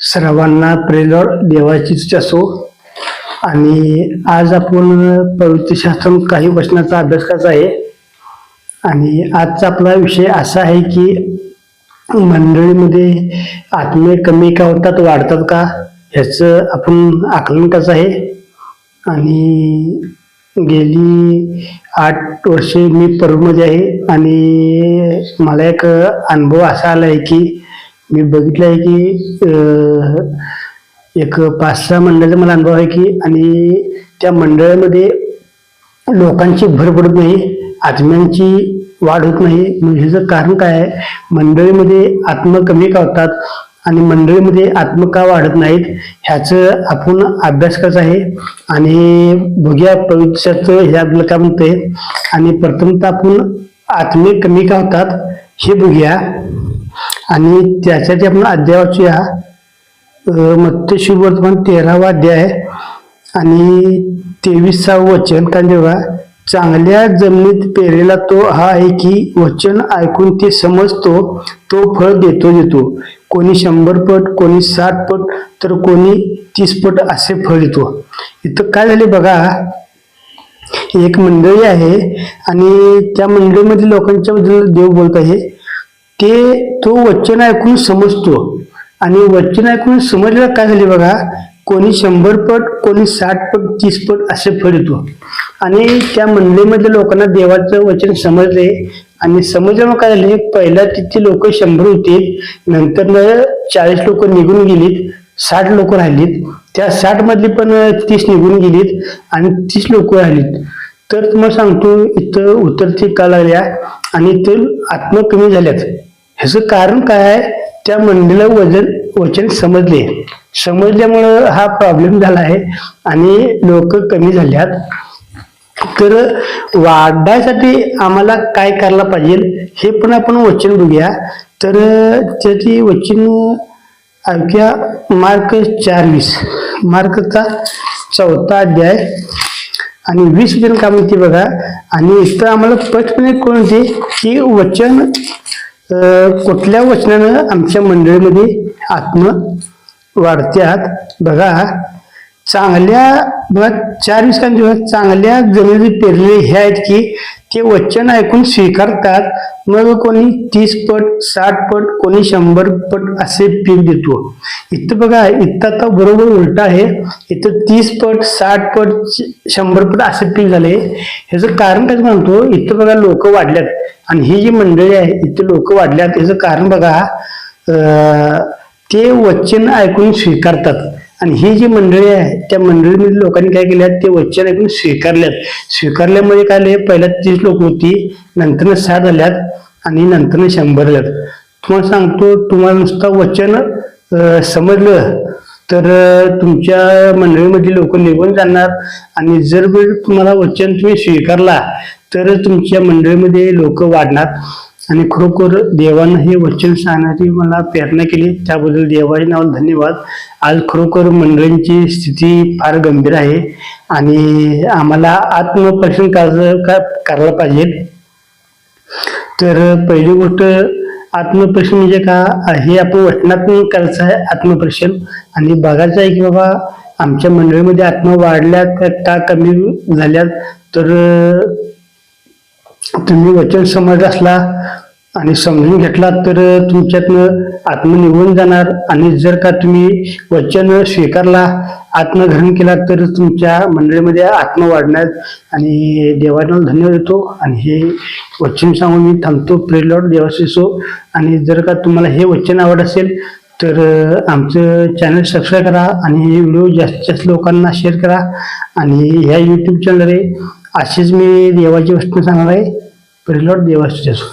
सर्वांना प्रेलॉड देवाचीच असो आणि आज आपण पवित्र काही वचनाचा अभ्यास करायचा आहे. आणि आजचा आपला विषय असा आहे की मंडळीमध्ये आत्मे कमी का होतात वाढतात का ह्याचं आपण आकलन करायचं आहे. आणि गेली आठ वर्षे मी परमध्ये आहे. आणि मला एक अनुभव असा आला आहे की मी बघितलं आहे की एक पाच सहा मंडळाचा मला अनुभव आहे की आणि त्या मंडळामध्ये लोकांची भर पडत नाही आत्म्यांची वाढ होत नाही. मग ह्याचं कारण काय आहे? मंडळीमध्ये आत्म कमी का होतात? आणि मंडळीमध्ये आत्म का वाढत नाहीत? ह्याचं आपण अभ्यास करायचा आहे. आणि बघूया पवित्राचं हे आपल्याला काय म्हणतंय. आणि प्रथमतः आपण आत्मे कमी का होतात हे बघूया. आणि त्यासाठी आपण अध्याय वाचूया. मत्स्य वर्तमान तेरावा अध्याय आणि तेविसावं वचन कारण जेव्हा चांगल्या जमिनीत पेरलेला तो हा आहे की वचन ऐकून ते समजतो तो फळ देतो देतो. कोणी शंभर पट कोणी साठ पट तर कोणी तीस पट असे फळ देतो. इथं काय झाले बघा? एक मंडळी आहे आणि त्या मंडळीमधील लोकांच्या बद्दल देव बोलत आहे. ते तो वचन ऐकून समजतो. आणि वचन ऐकून समजलं काय झाले बघा कोणी शंभर पट कोणी साठ पट तीस पट असे फळ येतो. आणि त्या मंडळीमधल्या लोकांना देवाचं वचन समजले. आणि समजल्यामुळे काय झाले पहिला तिथे लोक शंभर होते नंतर चाळीस लोक निघून गेलीत साठ लोक राहिलीत. त्या साठ मधली पण तीस निघून गेलीत आणि तीस लोक राहिलीत. तर तुम्हाला सांगतो इथं उतरती का लागल्या आणि इथं आत्म कमी झाल्यात. ह्याचं कारण काय आहे? त्या मंडळीला वजन वचन समजले. समजल्यामुळं हा प्रॉब्लेम झाला आहे आणि लोक कमी झाल्यात. तर वाढण्यासाठी आम्हाला काय करायला पाहिजे हे पण आपण वचन बघूया. तर त्याची वचन ऐकूया मार्क चार वीस. मार्कचा चौथा अध्याय. आणि वीस वचन काय म्हणते बघा. आणि इथं आम्हाला स्पष्टपणे कोणते की वचन कुठल्या वचनानं आमच्या मंडळीमध्ये आत्म वाढत्यात बघा चांगल्या चार विस्कांचे बघा, चांगल्या जमिनी पेरले हे आहेत की ते वचन ऐकून स्वीकारतात. मग कोणी तीस पट साठ पट कोणी शंभर पट असे पीक देतो. इथं बघा इथं आता बरोबर उलट आहे. इथं तीस पट साठ पट शंभर पट असे पीक झाले. ह्याचं कारण काय म्हणतो इथं बघा लोक वाढल्यात. आणि ही जी मंडळी आहे इथं लोक वाढल्यात. ह्याचं कारण बघा ते वचन ऐकून स्वीकारतात. आणि ही जी मंडळी आहे त्या मंडळीमध्ये लोकांनी काय केल्यात ते वचन ऐकून स्वीकारल्यात स्वीकारल्यामुळे काय आले पहिल्या तीस लोक होती नंतरनं साठ झाल्यात आणि नंतरनं शंभर झाल्यात. तुम्हाला सांगतो तुम्हाला नुसतं वचन समजलं तर तुमच्या मंडळीमध्ये लोक निघून जाणार. आणि जर तुम्हाला वचन तुम्ही स्वीकारला तर तुमच्या मंडळीमध्ये लोक वाढणार. आणि खरोखर देवानं हे वचन सांगण्याची मला प्रेरणा केली. त्याबद्दल देवाच्या नावाला धन्यवाद. आज खरोखर मंडळींची स्थिती फार गंभीर आहे आणि आम्हाला आत्मपरीक्षण का करायला पाहिजे. तर पहिली गोष्ट आत्मपरीक्षण म्हणजे का? हे आपण वचनातून करायचं आहे आत्मपरीक्षण. आणि बघायचं आहे की बाबा आमच्या मंडळीमध्ये आत्मा वाढल्यात का- का कमी झाल्यात? तर तुम्ही वचन समज असला आणि समजून घेतला तर तुमच्यातनं आत्म निघून जाणार. आणि जर का तुम्ही वचन स्वीकारला आत्मग्रहण केला तर तुमच्या मंडळीमध्ये आत्म वाढणार. आणि देवाला धन्यवाद देतो आणि हे वचन सांगून मी थांबतो. प्रेलॉड देवाशिसो. आणि जर का तुम्हाला हे वचन आवड असेल तर आमचं चॅनल सबस्क्राईब करा. आणि हे व्हिडिओ जास्तीत जास्त लोकांना शेअर करा. आणि ह्या यूट्यूब चॅनल आहे अशीच मी देवाची वस्तू सांगणार आहे. प्रेलॉड देवाशिसो